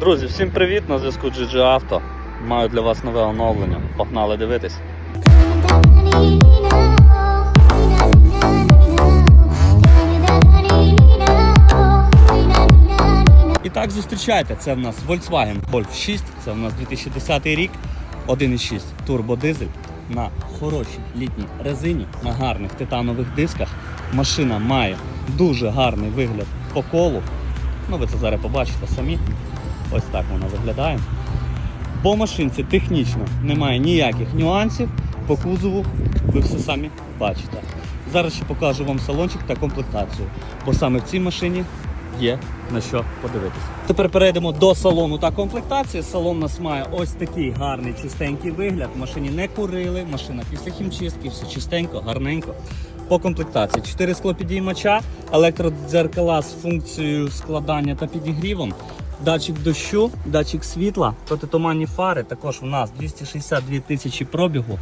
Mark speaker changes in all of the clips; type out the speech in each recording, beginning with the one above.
Speaker 1: Друзі, всім привіт! На зв'язку GG Auto. Маю для вас нове оновлення. Погнали дивитись. І так зустрічайте. Це в нас Volkswagen Golf 6, це в нас 2010 рік, 1.6 турбодизель на хорошій літній резині, на гарних титанових дисках. Машина має дуже гарний вигляд по колу. Ну, ви це зараз побачите самі. Ось так вона виглядає. По машинці технічно немає ніяких нюансів. По кузову ви все самі бачите. Зараз ще покажу вам салончик та комплектацію, бо саме в цій машині є на що подивитися. Тепер перейдемо до салону та комплектації. Салон у нас має ось такий гарний чистенький вигляд. В машині не курили, машина після хімчистки, все чистенько, гарненько. По комплектації 4 склопідіймача, електродзеркала з функцією складання та підігрівом. Датчик дощу, датчик світла, протитуманні фари. Також у нас 262 тисячі пробігу.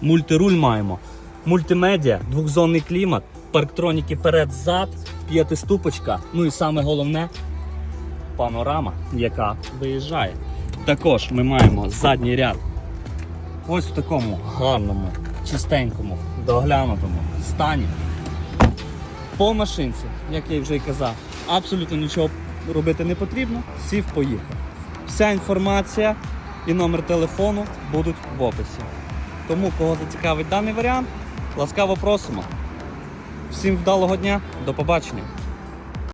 Speaker 1: Мультируль маємо. Мультимедіа, двохзонний клімат, парктроніки перед-зад, п'ятиступочка. Ну і саме головне панорама, яка виїжджає. Також ми маємо задній ряд. Ось в такому гарному, чистенькому, доглянутому стані. По машинці, як я вже й казав, абсолютно нічого робити не потрібно. Сів, поїхав. Вся інформація і номер телефону будуть в описі. Тому, кого зацікавить даний варіант, ласкаво просимо. Всім вдалого дня, до побачення.